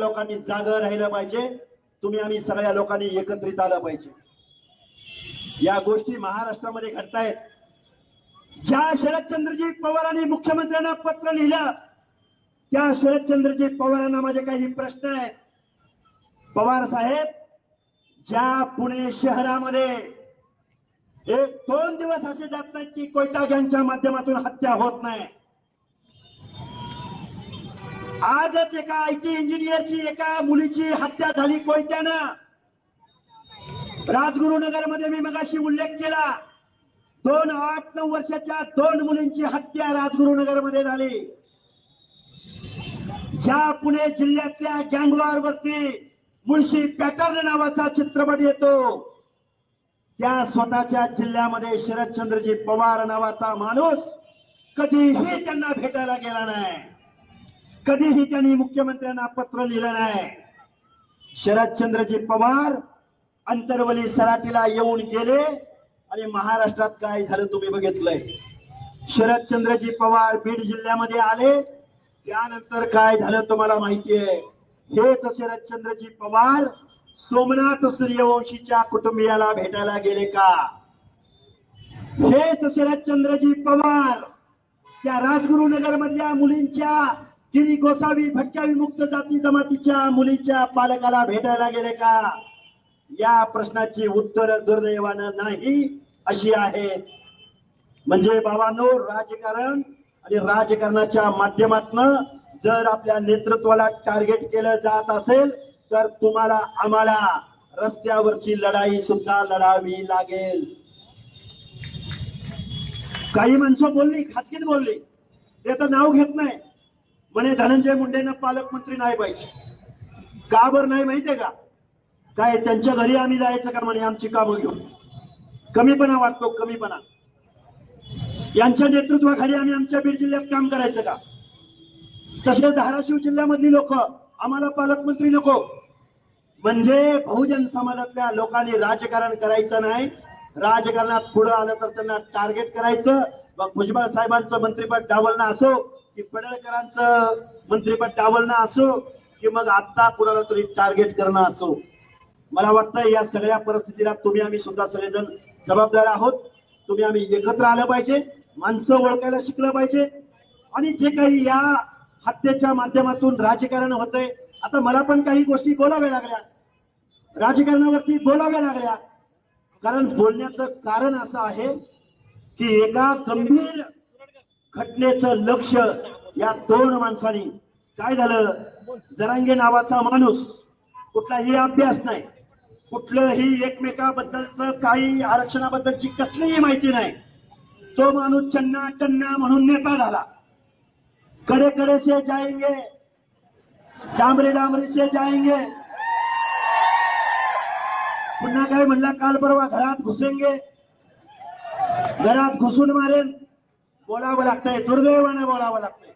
लोकांनी जागं राहिलं पाहिजे. तुम्ही आम्ही सगळ्या लोकांनी एकत्रित आलं पाहिजे. या गोष्टी महाराष्ट्रामध्ये घडतायत. ज्या शरदचंद्रजी पवारांनी मुख्यमंत्र्यांना पत्र लिहिलं त्या शरदचंद्रजी पवारांना माझे काही प्रश्न आहेत. पवार साहेब ज्या पुणे शहरामध्ये एक दोन दिवस असे जात नाहीत की कोयता गँगच्या माध्यमातून हत्या होत नाही. आजच एका आय टी इंजिनियरची एका मुलीची हत्या झाली कोयत्यानं. राजगुरुनगरमध्ये मी मगाशी उल्लेख केला. दोन आठ नऊ वर्षाच्या दोन मुलींची हत्या राजगुरुनगरमध्ये झाली. ज्या पुणे जिल्ह्यातल्या गँगवार वरती मुळशी पॅटर्न नावाचा चित्रपट येतो त्या स्वतःच्या जिल्ह्यामध्ये शरदचंद्रजी पवार नावाचा माणूस कधीही त्यांना भेटायला गेला नाही. कधीही त्यांनी मुख्यमंत्र्यांना पत्र लिहिलं नाही. शरदचंद्रजी पवार अंतरवली सराटीला येऊन गेले आणि महाराष्ट्रात काय झालं तुम्ही बघितलंय. शरदचंद्रजी पवार बीड जिल्ह्यामध्ये आले त्यानंतर काय झालं तुम्हाला माहिती आहे हेच शरदचंद्रजी पवार सोमनाथ सूर्यवंशीच्या कुटुंबियाला भेटायला गेले का? हेच शरदचंद्रजी पवार त्या राजगुरुनगर मधल्या मुलींच्या गिरी गोसावी भटक्या विमुक्त जाती जमातीच्या मुलीच्या पालकाला भेटायला गेले का? या प्रश्नाची उत्तर दुर्दैवानं नाही अशी आहेत म्हणजे बाबांनो राजकारण आणि राजकारणाच्या माध्यमातून जर आपल्या नेतृत्वाला टार्गेट केलं जात असेल तर तुम्हाला आम्हाला रस्त्यावरची लढाई सुद्धा लढावी लागेल. काही माणसं बोलली खाजगीत बोलली. ते तर नाव घेत नाही. म्हणे धनंजय मुंडेंना पालकमंत्री नाही पाहिजे. का बरं नाही माहितीये का? काय त्यांच्या घरी आम्ही जायचं का म्हणे आमची कामं घेऊन? कमीपणा वाटतो कमीपणा. यांच्या नेतृत्वाखाली आम्ही आमच्या बीड जिल्ह्यात काम करायचं का? तसेच धाराशिव जिल्ह्यामधली लोक आम्हाला पालकमंत्री नको. म्हणजे बहुजन समाजातल्या लोकांनी राजकारण करायचं नाही. राजकारणात पुढे आलं तर त्यांना टार्गेट करायचं. मग भुजबळ साहेबांचं मंत्रिपद डावलणं असो की पडळकरांचं मंत्रिपद डावलणं असो की मग आता कुणाला तरी टार्गेट करणं असो. मला वाटतं या सगळ्या परिस्थितीला तुम्ही आम्ही सुद्धा सगळेजण जबाबदार आहोत. तुम्ही आम्ही एकत्र आलं पाहिजे माणसं ओळखायला शिकलं पाहिजे आणि जे काही या हत्येच्या माध्यमातून राजकारण होतंय आता मला पण काही गोष्टी बोलाव्या लागल्या. राजकारणावरती बोलाव्या लागल्या. कारण बोलण्याचं कारण असं आहे की एका गंभीर घटनेचं लक्ष या दोन माणसांनी. काय झालं? जरांगे नावाचा माणूस कुठलाही अभ्यास नाही. कुठलंही एकमेकाबद्दलच काही आरक्षणाबद्दलची कसलीही माहिती नाही. तो माणूस चन्ना टन्ना म्हणून नेता झाला कडे कडे से जाएंगे. डांबरे डांबरे से जाएंगे. पुन्हा काय म्हणला? काल परवा घरात घुसेंगे. घरात घुसून मारेन. बोलावं लागतंय दुर्दैवाने बोलावं लागतंय.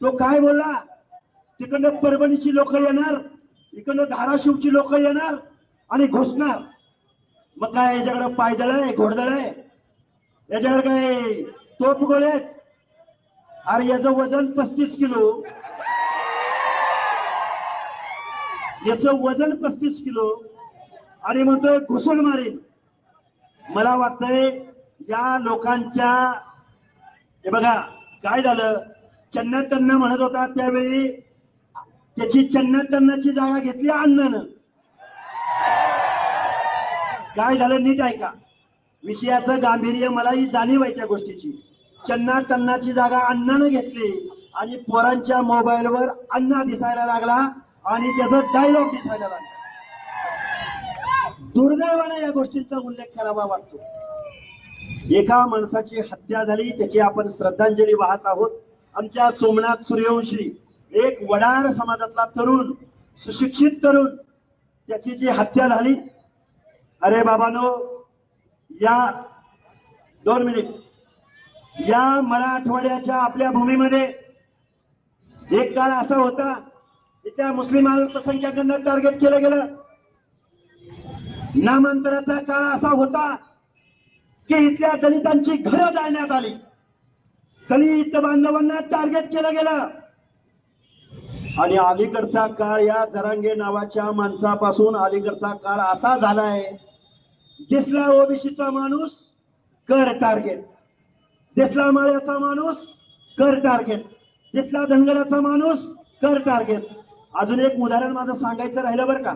तो काय बोलला? तिकडनं परभणीची लोक येणार इकडनं धाराशिवची लोक येणार आणि घुसणार. मग काय याच्याकडे पायदळ आहे घोडदळ आहे याच्याकडे काय तोप गोळे आहेत अरे याचं वजन पस्तीस किलो. याचं वजन पस्तीस किलो. आणि म्हणतोय घुसून मारेन. मला वाटतंय या लोकांच्या हे बघा काय झालं? चन्ना टन्ना म्हणत होता त्यावेळी त्याची चन्ना टन्नाची जागा घेतली अण्णानं काय झालं नीट ऐका. विषयाचं गांभीर्य मला ही जाणीव आहे त्या गोष्टीची. चन्ना टन्नाची जागा अण्णानं घेतली आणि पोरांच्या मोबाईलवर अण्णा दिसायला लागला आणि त्याचा डायलॉग दिसायला लागला. दुर्दैवाने या गोष्टींचा उल्लेख करावा वाटतो. एका माणसाची हत्या झाली त्याची आपण श्रद्धांजली वाहत आहोत. आमच्या सोमनाथ सूर्यवंशी एक वडार समाजातला तरुण सुशिक्षित तरुण त्याची जी हत्या झाली. अरे बाबानो या दोन मिनिट. या मराठवाड्याच्या आपल्या भूमीमध्ये एक काळ असा होता की त्या मुस्लिम अल्पसंख्याकांना टार्गेट केलं गेलं. नामांतराचा काळ असा होता की इथल्या दलितांची घरं जाळण्यात आली. दलित बांधवांना टार्गेट केलं गेलं. आणि अलीकडचा काळ या जरांगे नावाच्या माणसापासून अलीकडचा काळ असा झालाय दिसला ओबीसीचा माणूस कर टार्गेट दिसला माळ्याचा माणूस कर टार्गेट दिसला धनगराचा माणूस कर टार्गेट अजून एक उदाहरण माझं सांगायचं राहिलं बरं का.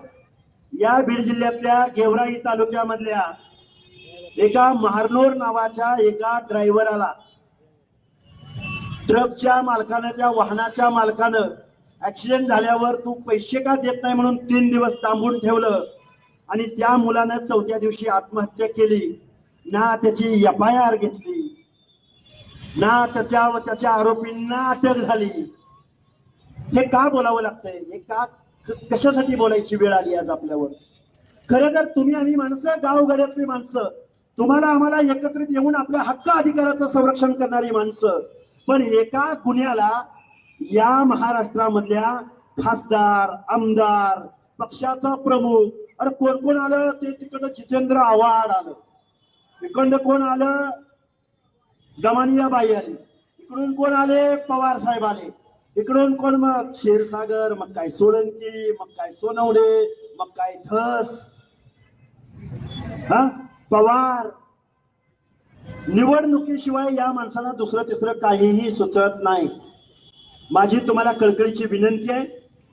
या बीड जिल्ह्यातल्या गेवराई तालुक्यामधल्या एका महारनोर नावाच्या एका ड्रायव्हराला. ट्रकच्या मालकानं त्या वाहनाच्या मालकानं ऍक्सिडेंट झाल्यावर तू पैसे का देत नाही म्हणून तीन दिवस थांबून ठेवलं. आणि त्या मुलानं चौथ्या दिवशी आत्महत्या केली. ना त्याची एफ आय आर घेतली. ना त्याच्या व त्याच्या आरोपींना अटक झाली. हे का बोलावं लागतंय? हे का कशासाठी बोलायची वेळ आली आज आपल्यावर? खरं तर तुम्ही आम्ही माणसं गावगड्यातली माणसं तुम्हाला आम्हाला एकत्रित येऊन आपल्या हक्क अधिकाराचं संरक्षण करणारी माणसं. पण एका गुन्ह्याला या महाराष्ट्रामधल्या खासदार आमदार पक्षाचा प्रमुख अरे कोण कोण आलं? ते तिकडं जितेंद्र आव्हाड आलं. इकडं कोण आलं? गमानिया बाई आली. इकडून कोण आले? पवार साहेब आले. इकडून कोण मग? क्षीरसागर मग काय सोळंकी मग काय सोनवडे मग काय धस. हा? पवार. निवडणुकीशिवाय या माणसाला दुसरं तिसरं काहीही सुचत नाही. माझी तुम्हाला कळकळीची विनंती आहे.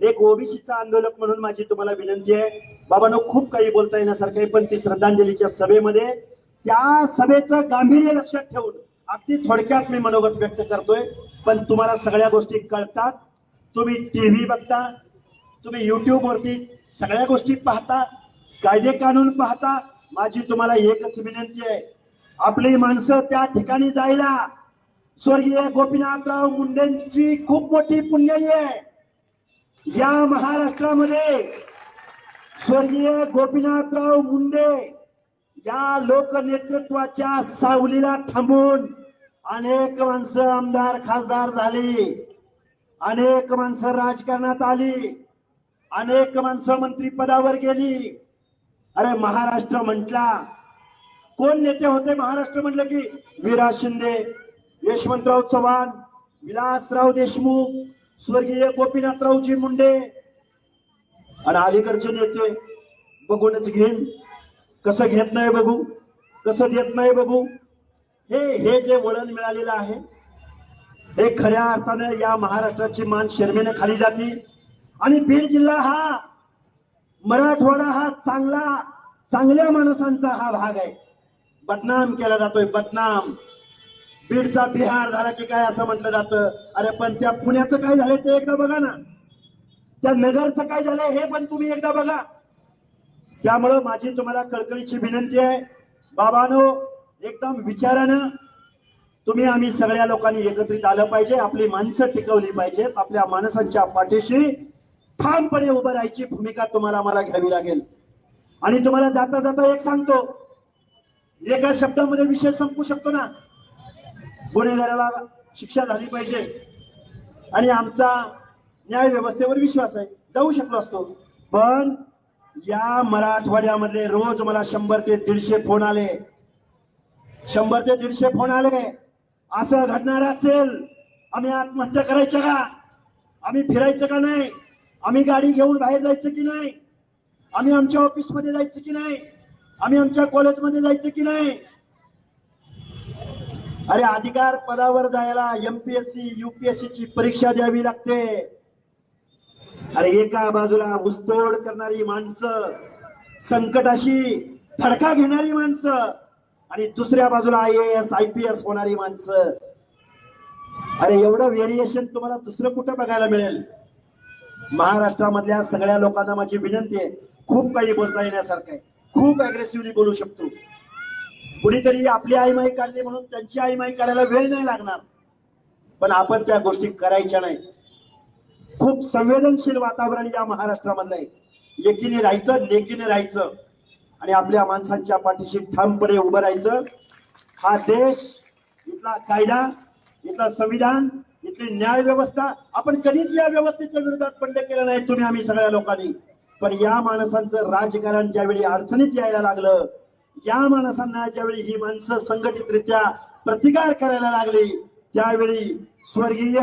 एक ओबीसीचा आंदोलक म्हणून माझी तुम्हाला विनंती आहे. बाबांनो खूप काही बोलता येण्यासारखं आहे पण ती श्रद्धांजलीच्या सभेमध्ये त्या सभेचं गांभीर्य लक्षात ठेवून अगदी थोडक्यात मी मनोगत व्यक्त करतोय. पण तुम्हाला सगळ्या गोष्टी कळतात. तुम्ही टीव्ही बघता तुम्ही युट्यूबवरती सगळ्या गोष्टी पाहता कायदे कानून पाहता माझी तुम्हाला एकच विनंती आहे. आपली माणसं त्या ठिकाणी जायला स्वर्गीय गोपीनाथराव मुंडेंची खूप मोठी पुण्याई आहे. या महाराष्ट्रामध्ये स्वर्गीय गोपीनाथराव मुंडे या लोकनेतृत्वाच्या सावलीला थांबून अनेक माणसं आमदार खासदार झाली. अनेक माणसं राजकारणात आली. अनेक माणसं मंत्री पदावर गेली. अरे महाराष्ट्र म्हटला. कोण नेते होते महाराष्ट्र म्हटलं की? विराज शिंदे यशवंतराव चव्हाण विलासराव देशमुख स्वर्गीय गोपीनाथरावजी मुंडे. आणि अलीकडचे नेते बघूनच घेईन. कसं घेत नाही बघू? कसं देत नाही बघू? हे हे जे वळण मिळालेलं आहे हे खऱ्या अर्थानं या महाराष्ट्राची मान शर्मेने खाली जाते. आणि बीड जिल्हा हा मराठवाडा हा चांगला चांगल्या माणसांचा हा भाग आहे. बदनाम केला जातोय बदनाम. बीडचा बिहार झाला की काय असं म्हटलं जातं? अरे पण त्या पुण्याचं काय झालंय ते एकदा बघा ना. त्या नगरचं काय झालंय हे पण तुम्ही एकदा बघा. त्यामुळं माझी तुम्हाला कळकळीची विनंती आहे. बाबानो एकदम विचारानं तुम्ही आम्ही सगळ्या लोकांनी एकत्रित आलं पाहिजे आपली माणसं टिकवली पाहिजेत आपल्या माणसांच्या पाठीशी ठामपणे उभं राहायची भूमिका तुम्हाला मला घ्यावी लागेल. आणि तुम्हाला जाता जाता एक सांगतो. एका शब्दामध्ये विषय संपू शकतो ना? गुन्हेगाराला शिक्षा झाली पाहिजे. आणि आमचा न्याय व्यवस्थेवर विश्वास आहे. जाऊ शकलो असतो. पण या मराठवाड्यामध्ये रोज मला शंभर ते दीडशे फोन आले. शंभर ते दीडशे फोन आले. असं घडणार असेल. आम्ही आत्महत्या करायचं का? आम्ही फिरायचं का नाही? आम्ही गाडी घेऊन बाहेर जायचं की नाही? आम्ही आमच्या ऑफिसमध्ये जायचं की नाही? आम्ही आमच्या कॉलेजमध्ये जायचं की नाही? अरे अधिकार पदावर जायला एमपीएससी युपीएससी ची परीक्षा द्यावी लागते. अरे एका बाजूला घुसतोड करणारी माणसं संकटाशी फडका घेणारी माणसं आणि दुसऱ्या बाजूला I S I P S होणारी माणसं. अरे एवढं व्हेरिएशन तुम्हाला दुसरं कुठं बघायला मिळेल? महाराष्ट्रामधल्या सगळ्या लोकांना माझी विनंती आहे खूप काही बोलता येण्यासारखं आहे. खूप अग्रेसिव्हली बोलू शकतो. कुणीतरी आपली आईमाई काढली म्हणून त्यांची आईमाई काढायला वेळ नाही लागणार. पण आपण त्या गोष्टी करायच्या नाही. खूप संवेदनशील वातावरण या महाराष्ट्रामधलं आहे. एकीने राहायचं लेकीने राहायचं. आणि आपल्या माणसांच्या पाठीशी ठामपणे उभं राहायचं. हा देश इथला कायदा इथलं संविधान इथली न्याय व्यवस्था आपण कधीच या व्यवस्थेच्या विरोधात बंड केलं नाही तुम्ही आम्ही सगळ्या लोकांनी. पण या माणसांचं राजकारण ज्यावेळी अडचणीत यायला लागलं या माणसांना ज्यावेळी ही माणसं संघटितरित्या प्रतिकार करायला लागली त्यावेळी स्वर्गीय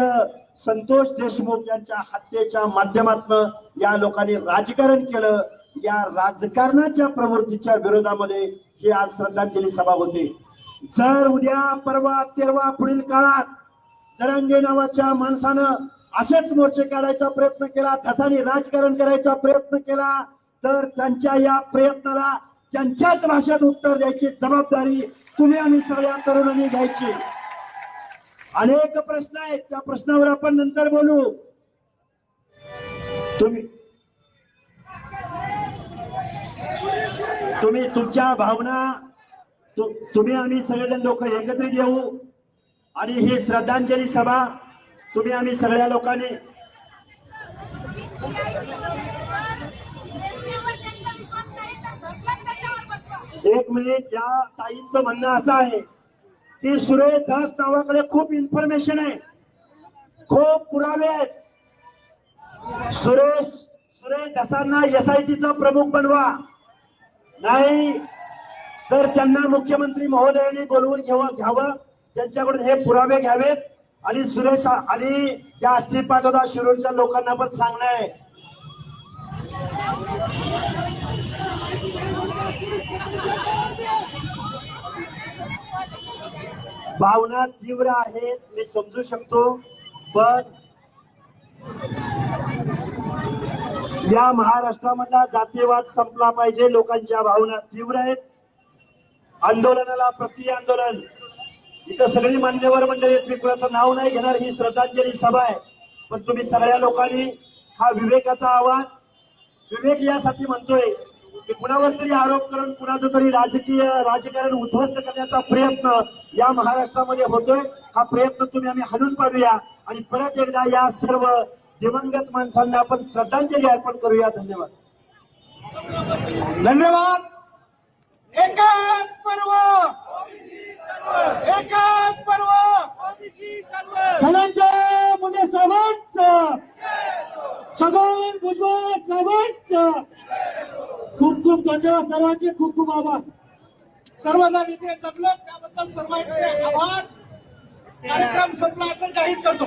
संतोष देशमुख यांच्या हत्येच्या माध्यमातून या लोकांनी राजकारण केलं. या राजकारणाच्या प्रवृत्तीच्या विरोधामध्ये ही आज श्रद्धांजली सभा होती. जर उद्या परवा तेरवा पुढील काळात जरांगे नावाच्या माणसानं असेच मोर्चे काढायचा प्रयत्न केला ठसानी राजकारण करायचा प्रयत्न केला तर त्यांच्या या प्रयत्नाला त्यांच्याच भाषेत उत्तर द्यायची जबाबदारी तुम्ही आम्ही सगळ्या तरुणांनी घ्यायची. अनेक प्रश्न आहेत. त्या प्रश्नावर आपण नंतर बोलू. तुम्ही तुम्ही तुमच्या भावना तुम्ही आम्ही सगळेजण लोक एकत्रित येऊ. आणि ही श्रद्धांजली सभा तुम्ही आम्ही सगळ्या लोकांनी एक मिनिट या ताईंचं म्हणणं असं आहे की सुरेश दास नावाकडे खूप इन्फॉर्मेशन आहे. खूप पुरावे आहेत. सुरेश सुरेश दासांना एसआयटीचा प्रमुख बनवा. नाही तर त्यांना मुख्यमंत्री महोदयांनी बोलवून घ्यावं घ्यावं. त्यांच्याकडून हे पुरावे घ्यावेत. आणि सुरेश आणि या अष्टीपाटोदा शिरूरच्या लोकांना पण सांगणं आहे. भावना तीव्र आहेत मी समजू शकतो पण या महाराष्ट्रामधला जातीवाद संपला पाहिजे. लोकांच्या भावना तीव्र आहेत. आंदोलनाला प्रति आंदोलन. इथं सगळी मान्यवर मंडळी आहेत. मी कुणाचं नाव नाही घेणार ही श्रद्धांजली सभा आहे. पण तुम्ही सगळ्या लोकांनी हा विवेकाचा आवाज विवेक यासाठी म्हणतोय की कुणावर तरी आरोप करून कुणाचं तरी राजकीय राजकारण उद्ध्वस्त करण्याचा प्रयत्न या महाराष्ट्रामध्ये होतोय. हा प्रयत्न तुम्ही आम्ही हाणून पाडूया. आणि परत एकदा या सर्व दिवंगत माणसांना आपण श्रद्धांजली अर्पण करूया. धन्यवाद. धन्यवाद. एकच पर्व. एकच पर्व. धनंजय मुंडे साहेबांचं छगन भुजबळ साहेबांचं खूप खूप धन्यवाद सर्वांचे खूप खूप आभार. सर्वजण इथे जमलं त्याबद्दल सर्वांचे आभार. कार्यक्रम संपला असं जाहीर करतो.